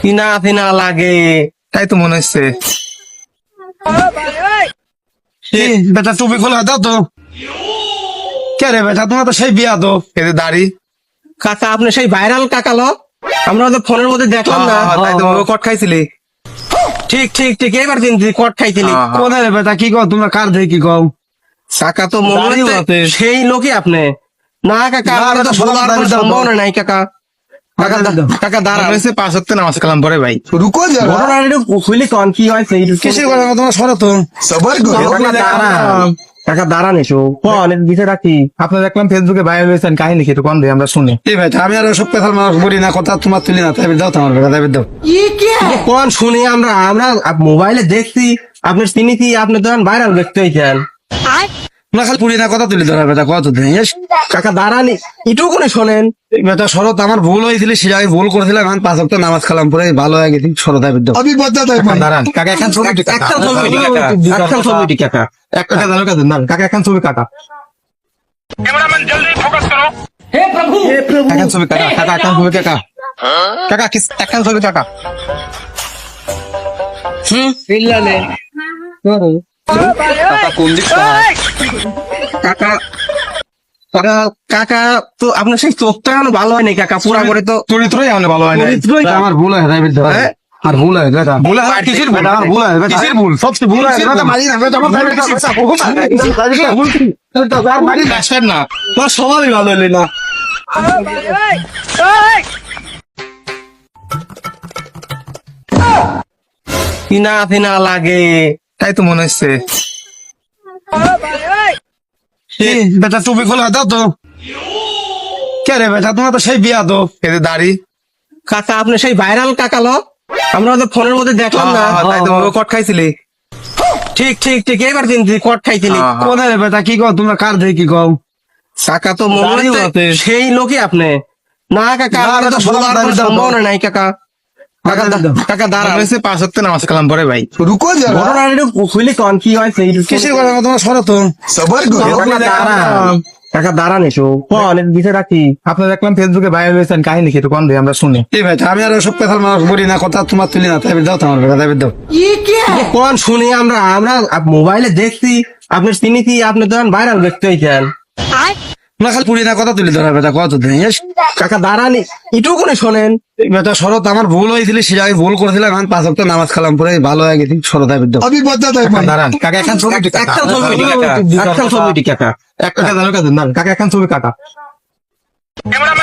চিনা চিনা লাগে। তাই তো মনে হচ্ছে। বেটা টুপি খোলা দাও তো। কে রে বেটা তোমার তো সেই বিয়া তো। এদের দাড়ি। কাকা আপনি সেই ভাইরাল কাকা লো। আমরা তো ফোনের মধ্যে দেখলাম না। হ্যাঁ, তাই তো কট খাইছিলি। ঠিক ঠিক ঠিক এবার চিনছি কট খাইছিলি। হ্যাঁ, হ্যাঁ। কোথায় রে বেটা কি কও তোমরা কার দেখি কি কও? কাকা তো মনে। সেই লোকই আপনি। না কাকা না, আমরা তো। সম্ভাবনা নাই কাকা। কাকা দাড়ি দাও। কাকা দাঁড়া পাঁচ সপ্তাহ নামাজ কালাম পরে ভাই। রুকো যারা। ঘটনা একটু খুলি কন কি হয়েছে একটু কিসের কথা তোমার সরো তো। সবার কাকা দাঁড়ান। এসো। কন এর বিষয়টা কি আপনার দেখলাম ফেসবুকে ভাইরাল হয়েছেন কাহিনী কি একটু আমরা শুনি। এই ভাই আমি আর সব কথা মানুষ বলি না কথা তোমার তুলি না। তাই দাও তোমার তাই দাও। কোন শুনি আমরা আমরা মোবাইলে দেখছি আপনি চিনিছি আপনি তো ভাইরাল ব্যক্তি হয়েছেন তোমরা খালি পুরি না কথা তুলি ধরা বেটা কত দিন কাকা দাঁড়ানি। একটু করে শোনেন। বেটা শরৎ আমার ভুল হয়েছিল সেটা আমি ভুল করেছিলাম। পাঁচ সপ্তাহ নামাজ খালাম পরে ভালো হয়ে গেছি শরৎ কাকা দাঁড়ান কাকা এখন ছবি কাকা। একটা ছবি উঠি কাকা। একটা ছবি কাকা। একটা কাকা দাঁড়ান কাকা এখন ছবি কাকা। এখন ছবি কাকা কাকা এখন ছবি কাকা। কাকা কিস এখন ছবি কাকা। কাকা কোন দিক কাকা কাকা কাকা তো আপনার সেই চোখটা এখনও ভালো হয়নি কাকা পুরা করে তো। চরিত্রই এমন ভালো হয়। না আমার ভুল হয় হ্যাঁ? আর ভুল হয় বেটা। ভুল হয় কিসের ভুল? বেটা, ভুল হয় কিসের ভুল? সবচেয়ে ভুল হয় বেটা, মারি না, বেটা, আমার বেটা, বেটা, ভুল? হয়। আর মারি না। আসবেন না। তোমার স্বভাবই ভালো হইলি না। চিনা চিনা লাগে। তাই তো মনে হচ্ছে। বেটা টুপি খোলা দাও তো। কে রে বেটা তোমার তো সেই বিয়া তো। এদের দাড়ি। কাকা আপনি সেই ভাইরাল কাকা লো। আমরা তো ফোনের মধ্যে দেখলাম না। হ্যাঁ, তাই তো কট খাইছিলি। ঠিক ঠিক ঠিক এবার চিনছি কট খাইছিলি। হ্যাঁ, হ্যাঁ। কোথায় রে বেটা কি কও তোমরা কার দেখি কি কও? কাকা তো মনে। সেই লোকই আপনি। না কাকা না, আমরা তো। সম্ভাবনা নাই কাকা। কাকা দাড়ি দাঁড়া পাঁচ সপ্তাহ নামাজ কালাম পরে ভাই। রুকো যারা। ঘটনা একটু খুলি কন কি কিসের কথা? তোমার সবার কাকা দাঁড়ান। এসো। আপনার দেখলাম ফেসবুকে ভাইরাল হয়েছেন কাহিনী কি আমরা শুনি। এই ভাই আমি আর সব কথা মানুষ বলি না কথা তোমার তুলি না। তাই দাও তোমার বেটা দাও। কোন শুনি আমরা আমরা মোবাইলে দেখছি আপনি চিনিছি আপনি তো ভাইরাল ব্যক্তি হয়েছেন তোমরা খালি পুরি না কথা তুলি ধরা বেটা কত দিন কাকা দাঁড়ানি একটু করে শোনেন? বেটা শরৎ আমার ভুল হয়েছিল সেটা আমি ভুল করেছিলাম আমি পাঁচ সপ্তাহ নামাজ খালাম পরে ভালো হয়ে গেছি শরৎ তাই দাও কাকা দাঁড়ান কাকা এখন ছবি কাকা। ছবি উঠি ছবি কাকা। একটা কাকা দাঁড়ান কাকা এখন ছবি কাকা।